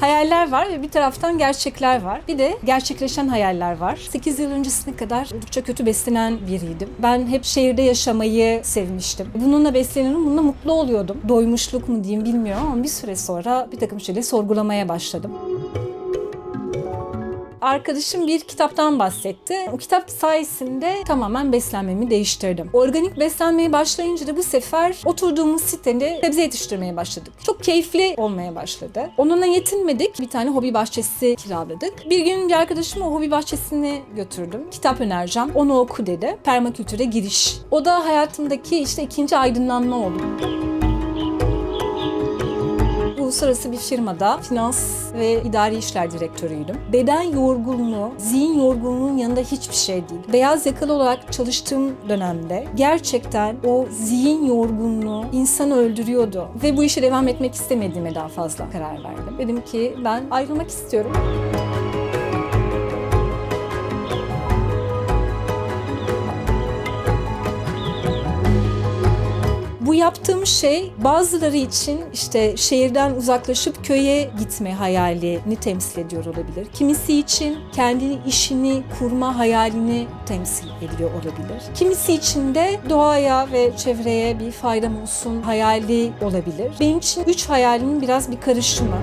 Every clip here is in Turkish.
Hayaller var ve bir taraftan gerçekler var. Bir de gerçekleşen hayaller var. 8 yıl öncesine kadar oldukça kötü beslenen biriydim. Ben hep şehirde yaşamayı sevmiştim. Bununla besleniyorum, bununla mutlu oluyordum. Doymuşluk mu diyeyim bilmiyorum ama bir süre sonra bir takım şeyleri sorgulamaya başladım arkadaşım bir kitaptan bahsetti. O kitap sayesinde tamamen beslenmemi değiştirdim. Organik beslenmeye başlayınca da bu sefer oturduğumuz sitede sebze yetiştirmeye başladık. Çok keyifli olmaya başladı. Onunla yetinmedik. Bir tane hobi bahçesi kiraladık. Bir gün bir arkadaşımı o hobi bahçesine götürdüm. Kitap önereceğim. Onu oku dedi. Permakültüre giriş. O da hayatımdaki işte ikinci aydınlanma oldu uluslararası bir firmada finans ve idari işler direktörüydüm. Beden yorgunluğu, zihin yorgunluğunun yanında hiçbir şey değil. Beyaz yakalı olarak çalıştığım dönemde gerçekten o zihin yorgunluğu insanı öldürüyordu. Ve bu işe devam etmek istemediğime daha fazla karar verdim. Dedim ki ben ayrılmak istiyorum. Bu yaptığım şey bazıları için işte şehirden uzaklaşıp köye gitme hayalini temsil ediyor olabilir. Kimisi için kendi işini kurma hayalini temsil ediyor olabilir. Kimisi için de doğaya ve çevreye bir faydam olsun hayali olabilir. Benim için üç hayalimin biraz bir karışımı.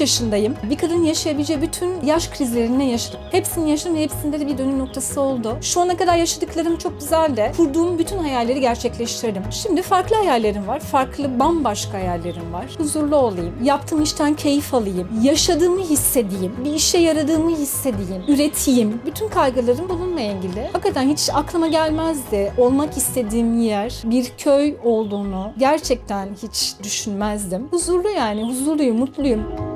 45 yaşındayım. Bir kadın yaşayabileceği bütün yaş krizlerini yaşadım. Hepsini yaşadım ve hepsinde de bir dönüm noktası oldu. Şu ana kadar yaşadıklarım çok güzeldi. Kurduğum bütün hayalleri gerçekleştirdim. Şimdi farklı hayallerim var. Farklı bambaşka hayallerim var. Huzurlu olayım. Yaptığım işten keyif alayım. Yaşadığımı hissedeyim. Bir işe yaradığımı hissedeyim. Üreteyim. Bütün kaygılarım bununla ilgili. Hakikaten hiç aklıma gelmezdi. Olmak istediğim yer bir köy olduğunu gerçekten hiç düşünmezdim. Huzurlu yani. Huzurluyum, mutluyum.